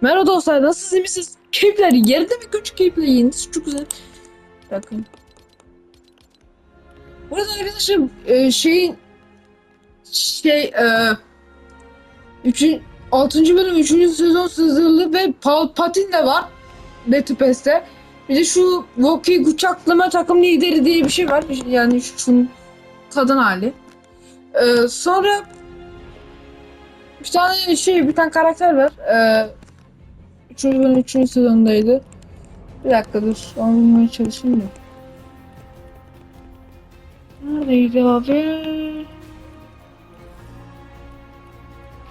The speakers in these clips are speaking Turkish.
Merhaba dostlar nasılsınız misiniz? Keyifler yerinde mi küçük keyifler yiyiniz çok güzel. Bakın. Burada arkadaşlar e, şeyin şey e, üçün, 6. bölüm 3. sezon sızılı ve Palpatine de var Battle Pass'te. Bir de şu Wookiee Guçaklama takım lideri diye bir şey var. Yani şunun kadın hali. E, sonra bir tane şey bir tane karakter var. E, Üçüncü bölüm üçüncü sezondaydı. Bir dakika dur. Onu bulmaya çalışayım da. Neredeydi abi?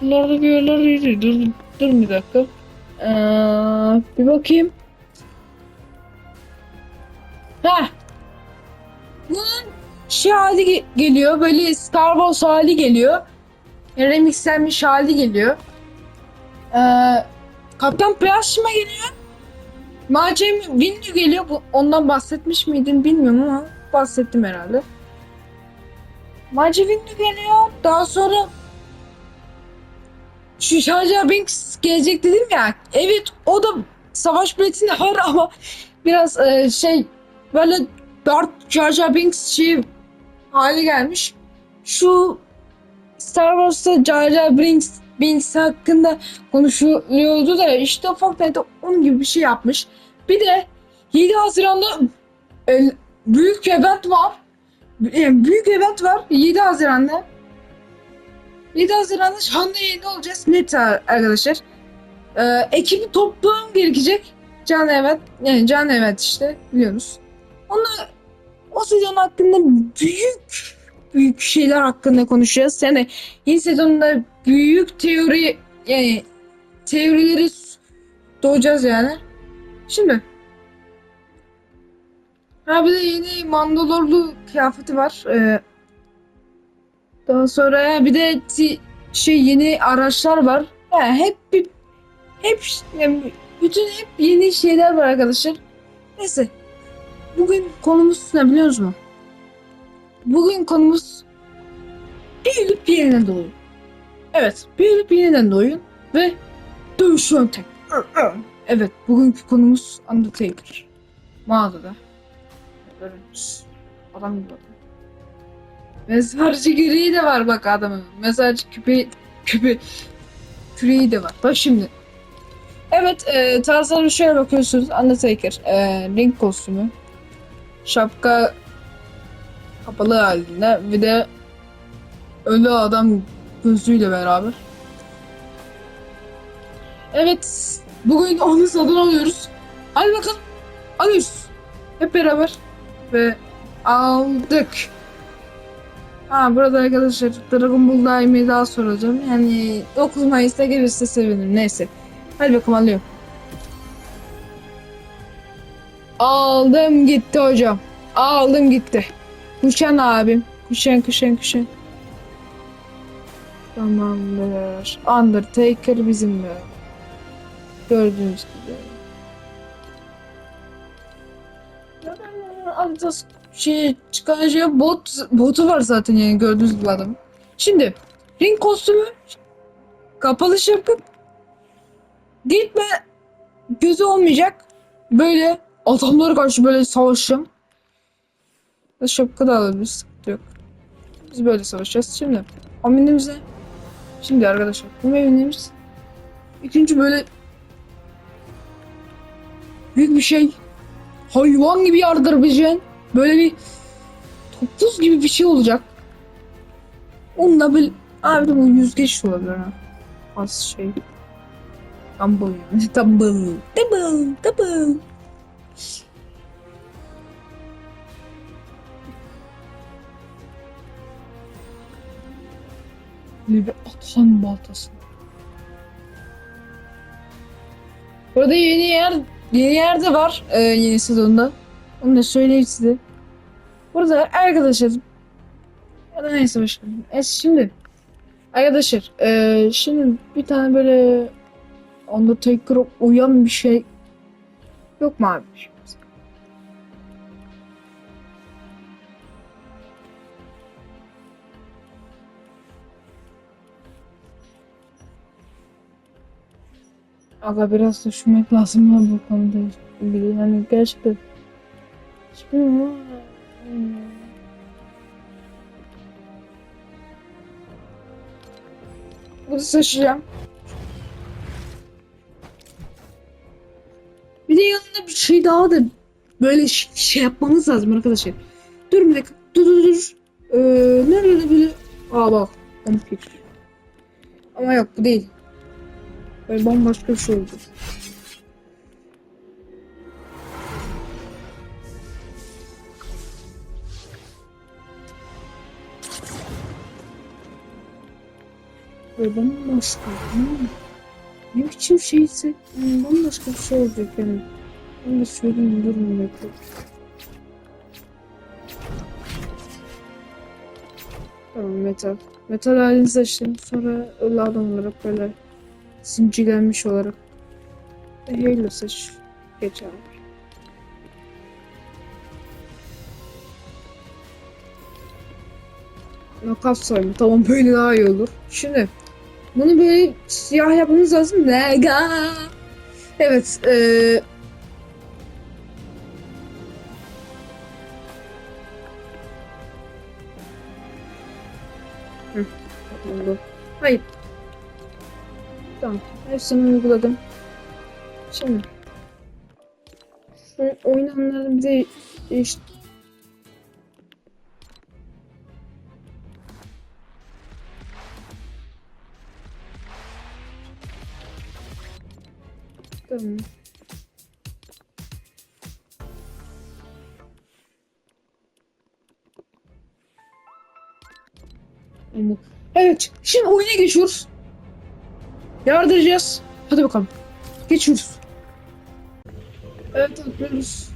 Buralarda bir yerlerdeydi. Dur, dur bir dakika. Ee, bir bakayım. Heh. Bunun şey hali ge- geliyor. Böyle Star Wars hali geliyor. Remixlenmiş hali geliyor. Ee, Kaptan Plasma geliyor. Macem Windu geliyor. Bu, ondan bahsetmiş miydin bilmiyorum ama bahsettim herhalde. Macem Windu geliyor. Daha sonra şu Jar Binks gelecek dedim ya. Evet o da savaş biletinde var ama biraz e, şey böyle Darth Jar Jar Binks şey hali gelmiş. Şu Star Wars'ta Jar Jar Binks, Binks hakkında konuşuluyordu da işte Fortnite onun gibi bir şey yapmış. Bir de 7 Haziran'da e, büyük event var. E, büyük event var 7 Haziran'da. 7 Haziran'da canlı yayında olacağız. Net arkadaşlar. E, ekibi toplamam gerekecek. Canlı event. Yani canlı event işte biliyorsunuz. Onlar o sezon hakkında büyük büyük şeyler hakkında konuşacağız. Yani yeni sezonda büyük teori yani teorileri doğacağız yani. Şimdi ha bir de yeni Mandalorlu kıyafeti var. Ee, daha sonra bir de şey yeni araçlar var. Yani hep bir hep yani bütün hep yeni şeyler var arkadaşlar. Neyse. Bugün konumuz ne biliyor musunuz? Bugün konumuz büyülüp yeniden doğuyor. Evet, büyülüp yeniden doğuyun ve dövüş yöntem. Evet, bugünkü konumuz Undertaker. Mağazada. Görünüz. Adam gibi adam. Mezarcı küreği de var bak adamın. Mezarcı küpe, küpe, küreği de var. Bak şimdi. Evet, e, tarzlara şöyle bakıyorsunuz. Undertaker, e, ring kostümü. Şapka kapalı halinde. Bir de ölü adam gözlüğüyle beraber. Evet. Bugün onu satın alıyoruz. Hadi bakalım. Alıyoruz. Hep beraber. Ve aldık. Ha burada arkadaşlar Dragon Ball Daime'yi daha soracağım. Yani 9 Mayıs'ta gelirse sevinirim. Neyse. Hadi bakalım alıyorum. Aldım gitti hocam. Aldım gitti. Kuşan abim. Kuşan kuşan kuşan. Tamamdır. Undertaker bizimle. Gördüğünüz gibi. Adidas şey çıkan şey bot botu var zaten yani gördüğünüz gibi adam. Şimdi ring kostümü kapalı şapka gitme gözü olmayacak. Böyle adamlara karşı böyle savaşacağım. Şapka da alabiliriz. Yok. Biz böyle savaşacağız. Şimdi aminimize Şimdi arkadaşlar bu meyvemiz ikinci böyle büyük bir şey hayvan gibi yardırabileceğin böyle bir topuz gibi bir şey olacak. Onunla böyle abi bu yüzgeç olabilir ha. Az şey. Dumble yani. Dumble. Dumble. Dumble. Bir atan baltası. Burada yeni yer yeni yerde var e, yeni sezonda. Onu da söyleyeyim size. Burada arkadaşlar ya da neyse başkanım. E şimdi arkadaşlar e, şimdi bir tane böyle Undertaker'a uyan bir şey yok mu abi? Aga biraz düşünmek lazım ya bu konuda. Yani gerçekten. Hiçbir. Bunu seçeceğim. Bir de yanında bir şey daha da böyle şey yapmamız lazım arkadaşlar. Dur bir dakika. Dur dur dur. Ee, nerede böyle? Aa bak. Ama yok bu değil. Böyle bambaşka bir şey oldu. Böyle bambaşka. Ne biçim şeyse hmm, bambaşka bir şey olacak yani. Ben de söyleyeyim durun bekle. Tamam metal. Metal halini seçtim. Sonra ölü adam olarak böyle zincirlenmiş olarak. E, Halo seç. Geç abi. Nakat sayma. Tamam böyle daha iyi olur. Şimdi bunu böyle siyah yapmamız lazım. Mega. Evet. eee Hı, oldu. Hayır. Tamam. Hepsini uyguladım. Şimdi. Şu oynananları bir de işte Tamam. Ama- Evet, şimdi oyuna geçiyoruz. Yardıracağız. Hadi bakalım. Geçiyoruz. Evet, atlıyoruz.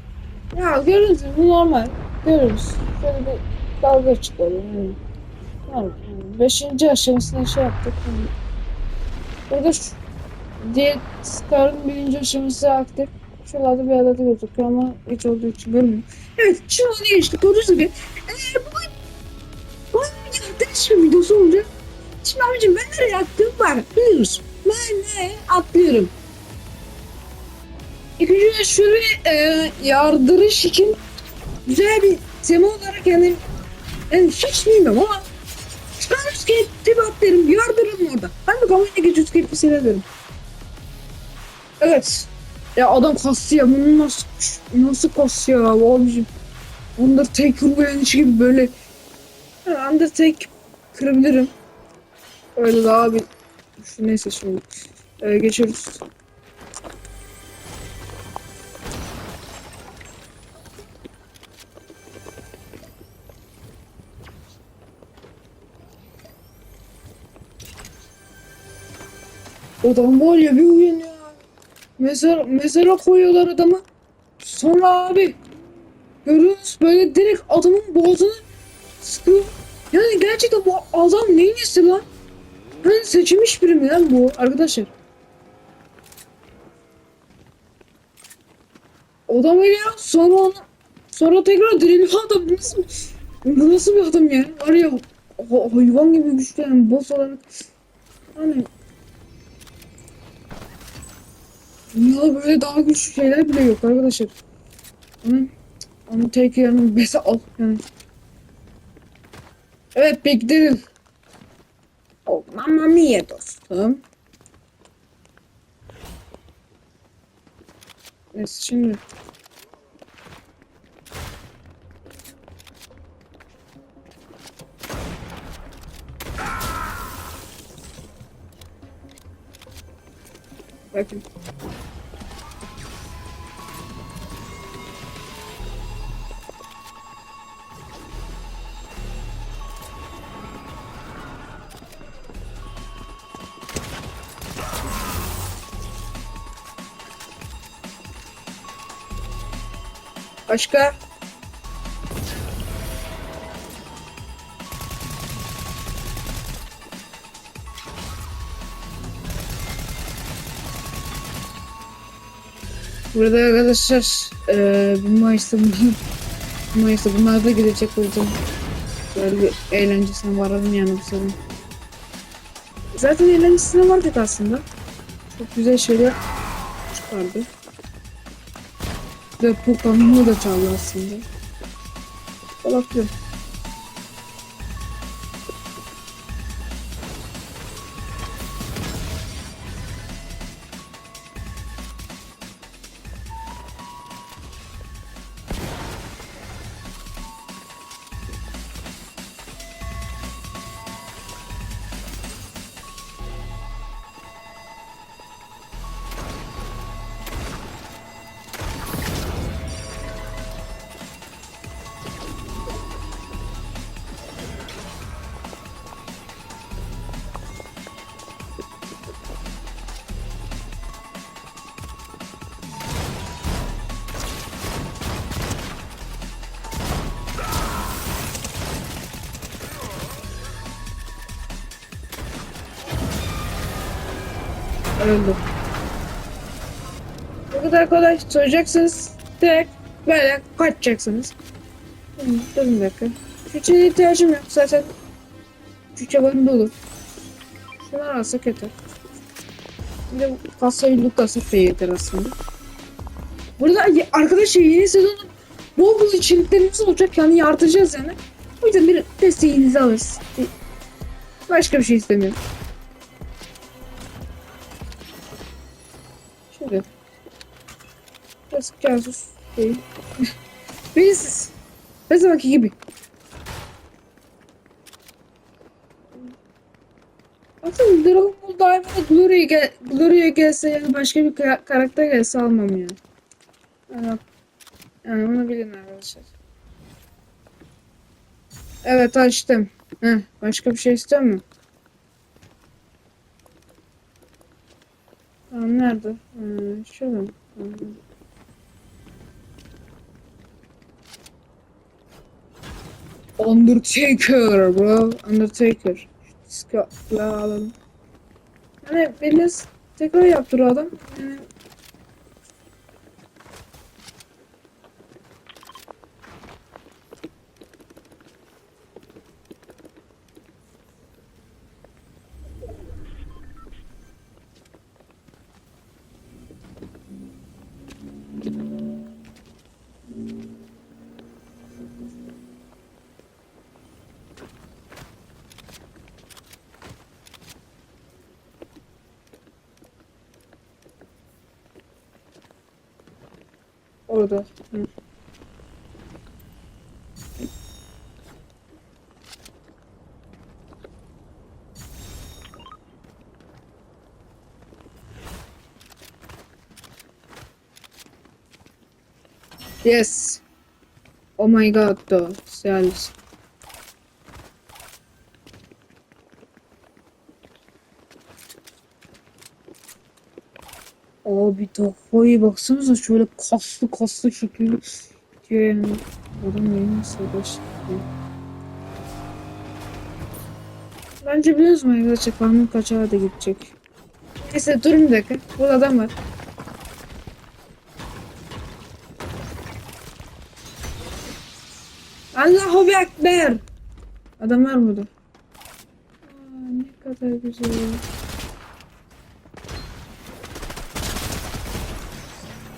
Ya görürüz, bu normal. Görürüz. Şöyle bir dalga çıkalım. Yani. Tamam. Beşinci aşamasında şey yaptık. Yani. Burada şu diye Scar'ın birinci aşaması aktif. Şuralarda bir adada gözüküyor ama hiç olduğu için görmüyorum. Evet, şimdi onu geçtik. Gördüğünüz gibi. Eee bu bu yaklaşım videosu olacak. Şimdi abicim ben nereye attım var biliyoruz. Ne atlıyorum. İlk önce şöyle e, yardırış için güzel bir tema olarak yani, yani hiç bilmiyorum ama Scarlet tip atlarım yardırırım orada. Ben de kafayla geçiyoruz gibi seyrederim. Evet. Ya adam kastı ya bunu nasıl nasıl kastı ya abicim. Undertaker uyanışı gibi böyle Ha, Undertake kırabilirim. Öyle daha bir neyse şimdi ee, geçiyoruz. Adam var ya bir uyun ya. Mezar, mezara koyuyorlar adamı. Sonra abi görüyoruz böyle direkt adamın boğazını sıkıyor. Yani gerçekten bu adam neyin nesi lan? Ben seçilmiş biri mi lan bu arkadaşlar? Öyle ya sonra onu sonra tekrar diriliyor adam Bu nasıl bu nasıl bir adam ya? Var ya ha- hayvan gibi güçlü yani boss olarak hani Dünyada böyle daha güçlü şeyler bile yok arkadaşlar. Onu, onu tek yanım bese al yani. Evet beklerim. Oh mamma mia dostum. Neyse şimdi. Bakın. Başka? Burada arkadaşlar eee bu bunlar, bu Mayıs'ta bunlar da gidecek yüzden böyle bir eğlencesine varalım yani bu sene. Zaten eğlencesine vardık aslında. Çok güzel şeyler çıkardı. Ve Pokemon'u da çaldı aslında. Olabilir. Öldüm. Bu kadar kolay. Soracaksınız. Direkt böyle kaçacaksınız. Hı, Durun bir dakika. Küçüğe ihtiyacım yok. Zaten küçük varım dolu. Şunları alsak yeter. Bir de bu kasayı lootlasak da yeter aslında. Burada arkadaşlar yeni sezonun bol bol içeriklerimiz olacak. Yani artıracağız yani. O yüzden bir desteğinizi alırız. Başka bir şey istemiyorum. Şöyle. Biraz casus değil. Biz her zamanki gibi. Aslında Dragon Ball daima Gloria'ya gel Gloria gelse ya da başka bir ka- karakter gelse almam ya. Yani, yani onu bilin arkadaşlar. Evet açtım. Heh, başka bir şey istiyor mu? Nerede? Hmm. Undertaker bro. Undertaker. Skala alalım. Yani biraz tekrar yaptır o adam. Yani Yes. Oh my god though. Serious. Abi kafayı baksanıza şöyle kaslı kaslı şekilde yani. Adam yeni savaş. Bence biliyoruz mu arkadaşlar kanun kaçağı da gidecek. Neyse durun bir dakika. Burada adam var. Allahu Ekber. Adam var burada. Aa, ne kadar güzel.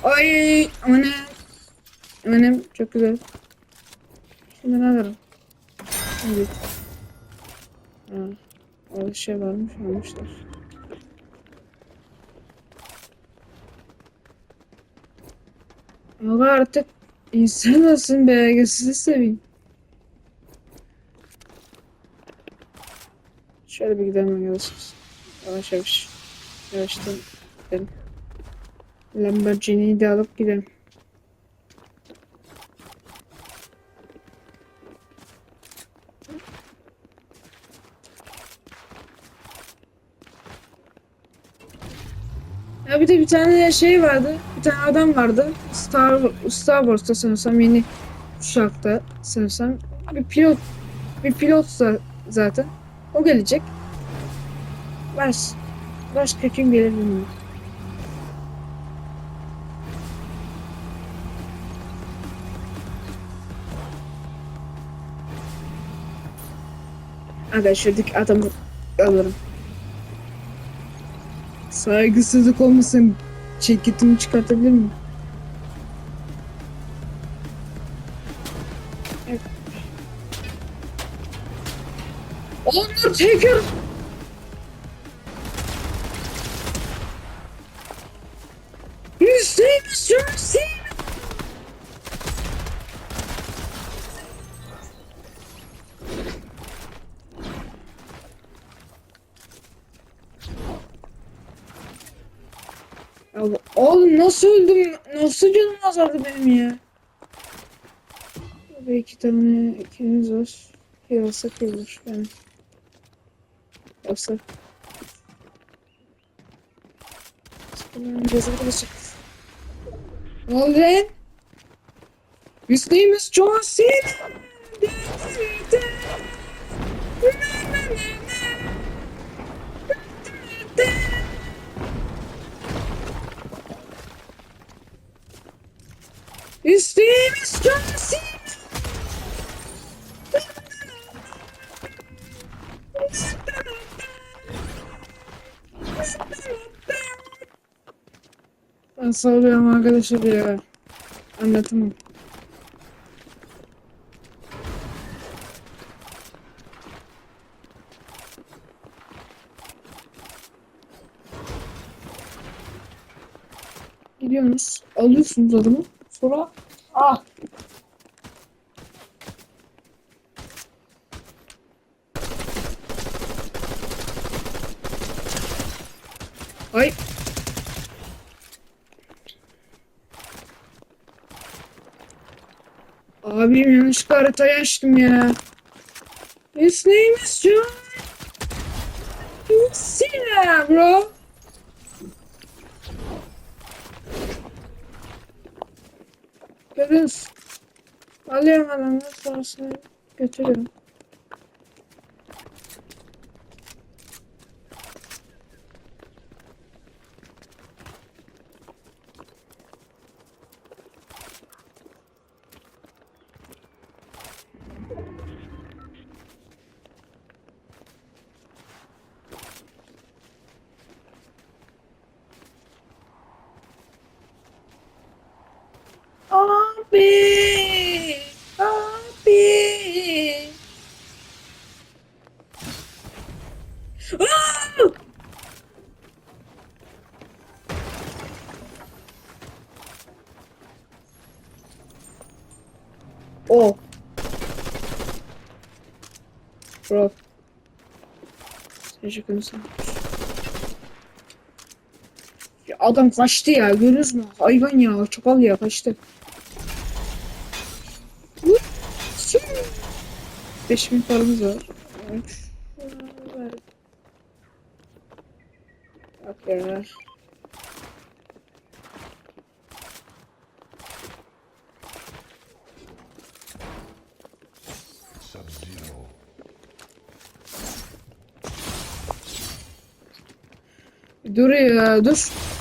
Ay aman Amanım çok güzel. Şimdi ne alırım? Şimdi. Ha, orada şey varmış almışlar. Ama artık insan olsun be gözünü seveyim. Şöyle bir gidelim arkadaşlar. Yavaş yavaş. Yavaştan gidelim. Lamborghini'yi de alıp gidelim. Ya bir de bir tane şey vardı. Bir tane adam vardı. Star, Star Wars'ta sanırsam yeni kuşakta sanırsam. Bir pilot bir pilot za- zaten. O gelecek. Baş, başka kim gelir bilmiyorum. Aga şuradaki adamı alırım. Saygısızlık olmasın. Ceketimi çıkartabilir miyim? Evet. Onur Taker! Ya oğlum nasıl öldüm? Nasıl canım azaldı benim ya? Burada iki tane ikimiz var. Yasak olur yani. Yasak. Bunların cezası da çık. Ne oldu lan? His name is John Cena. His name is John Cena. Ben sallıyorum arkadaşlar ya. Anlatamam. Gidiyorsunuz. Alıyorsunuz adamı. Sonra ah Ay. Abim yanlışlıkla haritayı açtım ya. His name is John Cena bro. Alıyorum adamı sonrasını götürüyorum. Abi! Abi! Aa! O. Bro. Teşekkür. Ya adam kaçtı ya görüyoruz mu? Hayvan ya çakal ya kaçtı. 5000 paramız var. Üç. Ver. Dur ya dur.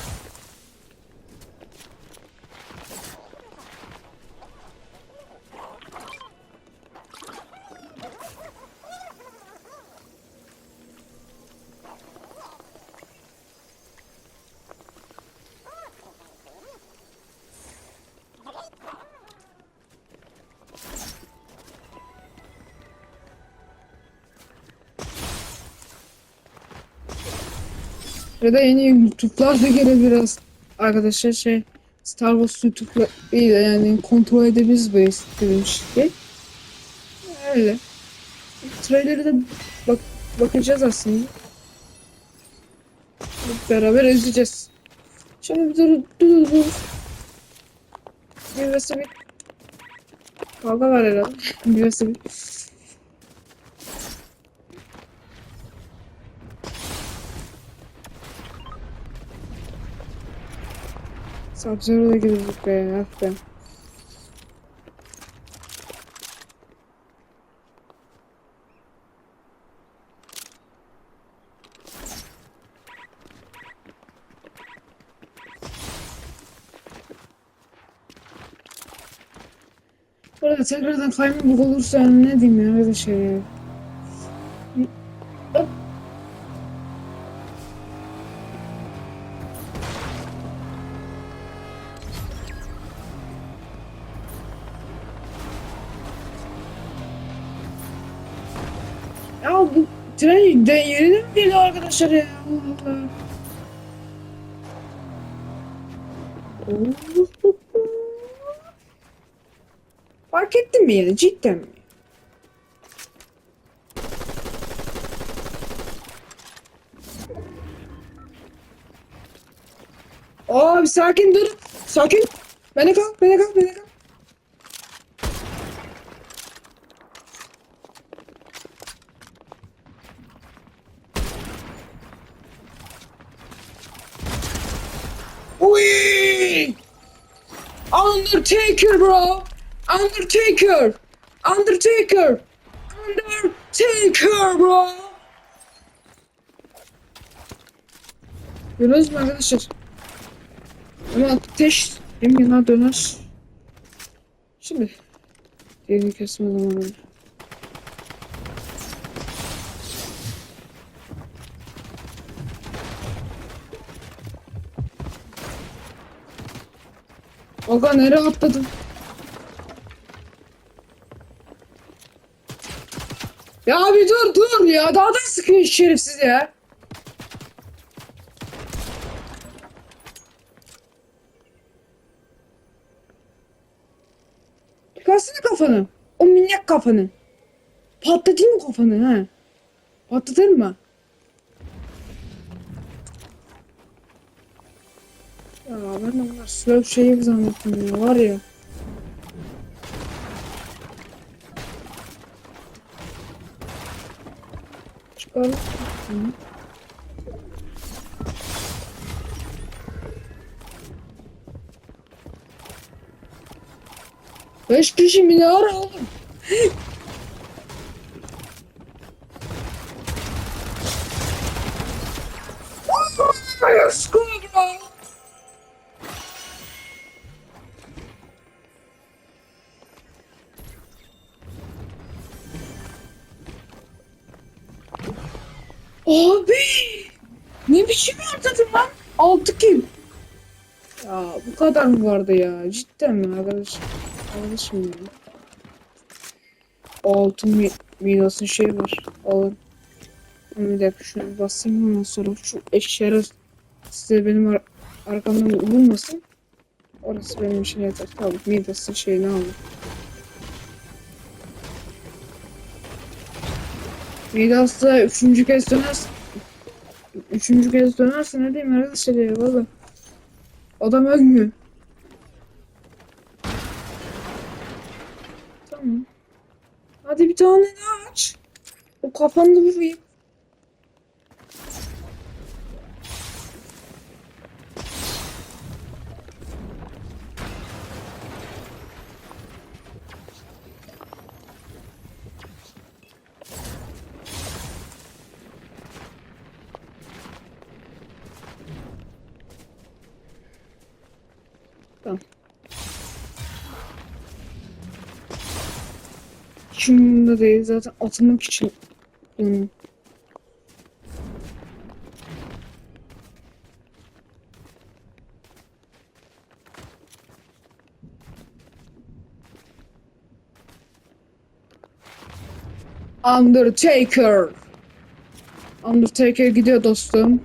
Ya da yeni YouTube'lar da gelebilir arkadaşlar şey Star Wars YouTube'la değil de yani kontrol edebiliriz bu istediğim şey. Öyle. Trailer'ı da bak bakacağız aslında. Hep beraber izleyeceğiz. Şimdi bir dur dur dur. Bir vs bir kavga var herhalde. bir vs bir. Sub-Zero'da girdik be ah be. Burada tekrardan kaymak olursa ne diyeyim ya öyle şey. Ya tren de yerine mi arkadaşlar ya? Fark ettin mi yani cidden mi? Abi sakin dur. Sakin. Bana kal, bana kal, bana kal. Uy! Undertaker bro. Undertaker. Undertaker. Undertaker bro. Görüyoruz mu arkadaşlar? Ama ateş hem yana döner. Şimdi diğerini kesme zamanı. Aga nereye atladın? Ya bir dur dur ya daha da sıkıyor şerefsiz ya. Çıkarsana kafanı. O minnak kafanı. Patlatayım mı kafanı ha? Patlatır mı? Ben de bunlar slow şeyi zannettim ya var ya. Çıkar. Hı. Beş kişi mi ne ara oğlum? Ne biçim atladın lan? Altı kim? Ya bu kadar mı vardı ya? Cidden mi arkadaş? Kardeşim ya. Altın mi midasın şey var. Alın. Bir dakika şunu basayım ondan sonra şu eşyalar size benim ar arkamdan vurmasın. Orası benim için yeter. Tamam midasın şeyini aldım. Midas'ta üçüncü kez dönersin. Üçüncü kez dönersin ne diyeyim arkadaşlar ya valla. Adam ölmüyor. Tamam. Hadi bir tane daha aç. O vurayım. Tamam. Umurumda değil zaten atılmak için. Hmm. Undertaker. Undertaker gidiyor dostum.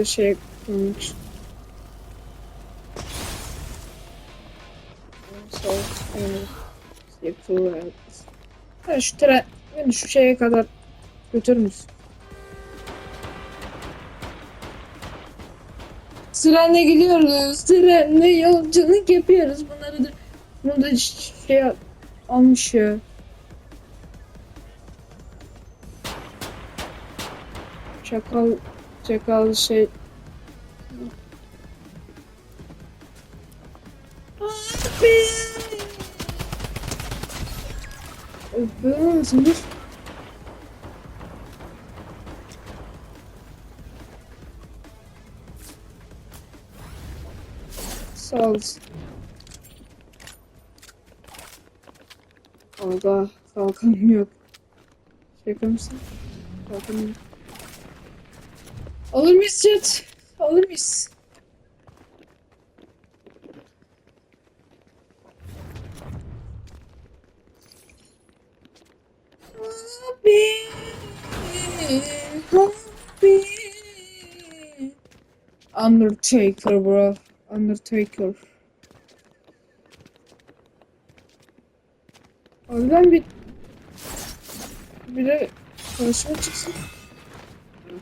Nerede şey koymuş. Ha, şu tren beni şu şeye kadar götürür müsün? Trenle gidiyoruz. Trenle yolculuk yapıyoruz. Bunları da bunu da şey almış ya. Çakal çakal şey Abi. Öpüyor musun? Dur. Sağ olasın. Aga kalkanım yok. Şaka mısın? Kalkanım yok. Alır mıyız chat? alır mıyız? Abi, abi. Undertaker bro. Undertaker. Ben bir bir de konuşma çıksın.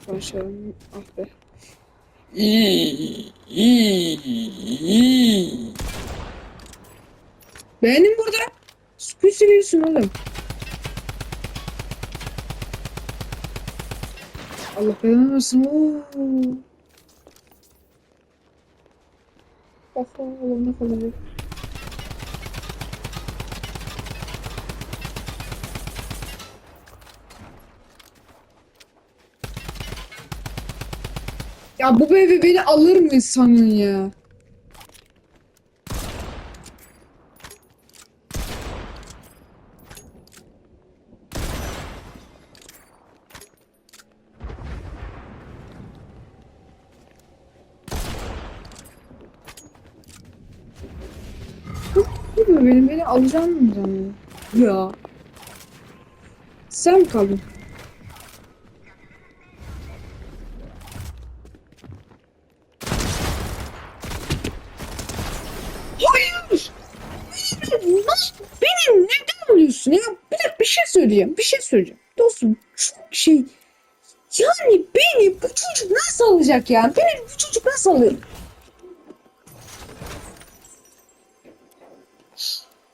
Konuşalım. Ah be. Benim burada. Squid seviyorsun oğlum. Allah belanı versin. Oo. Kafa oğlum ne kalacak? Ya bu bebe beni alır mı sanın ya? Benim beni alacağım mı sanıyor? Ya. Sen mi? Bir şey söyleyeyim. Bir şey söyleyeceğim. Dostum çok şey. Yani beni bu çocuk nasıl alacak ya? Beni bu çocuk nasıl alır?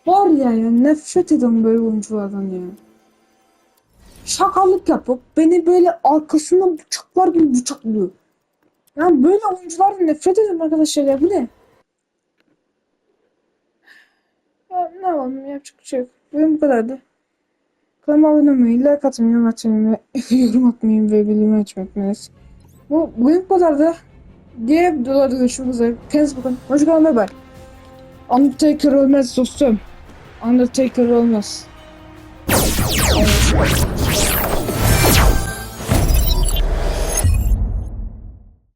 Var ya ya nefret ediyorum böyle oyunculardan ya. Şakalık yapıp beni böyle arkasından bıçaklar gibi bıçaklıyor. Yani böyle oyunculardan nefret ediyorum arkadaşlar ya bu ne? Ya, ne yapalım yapacak bir şey yok. Bugün bu kadardı. Kanalıma abone olmayı, like atmayı, yorum atmayı, ve yorum atmayı ve bildirim açmayı unutmayınız. Bu bugün bu kadardı. Diğer videolarda görüşmek. Kendinize bakın. Hoşçakalın bay bay. Undertaker ölmez dostum. Undertaker olmaz.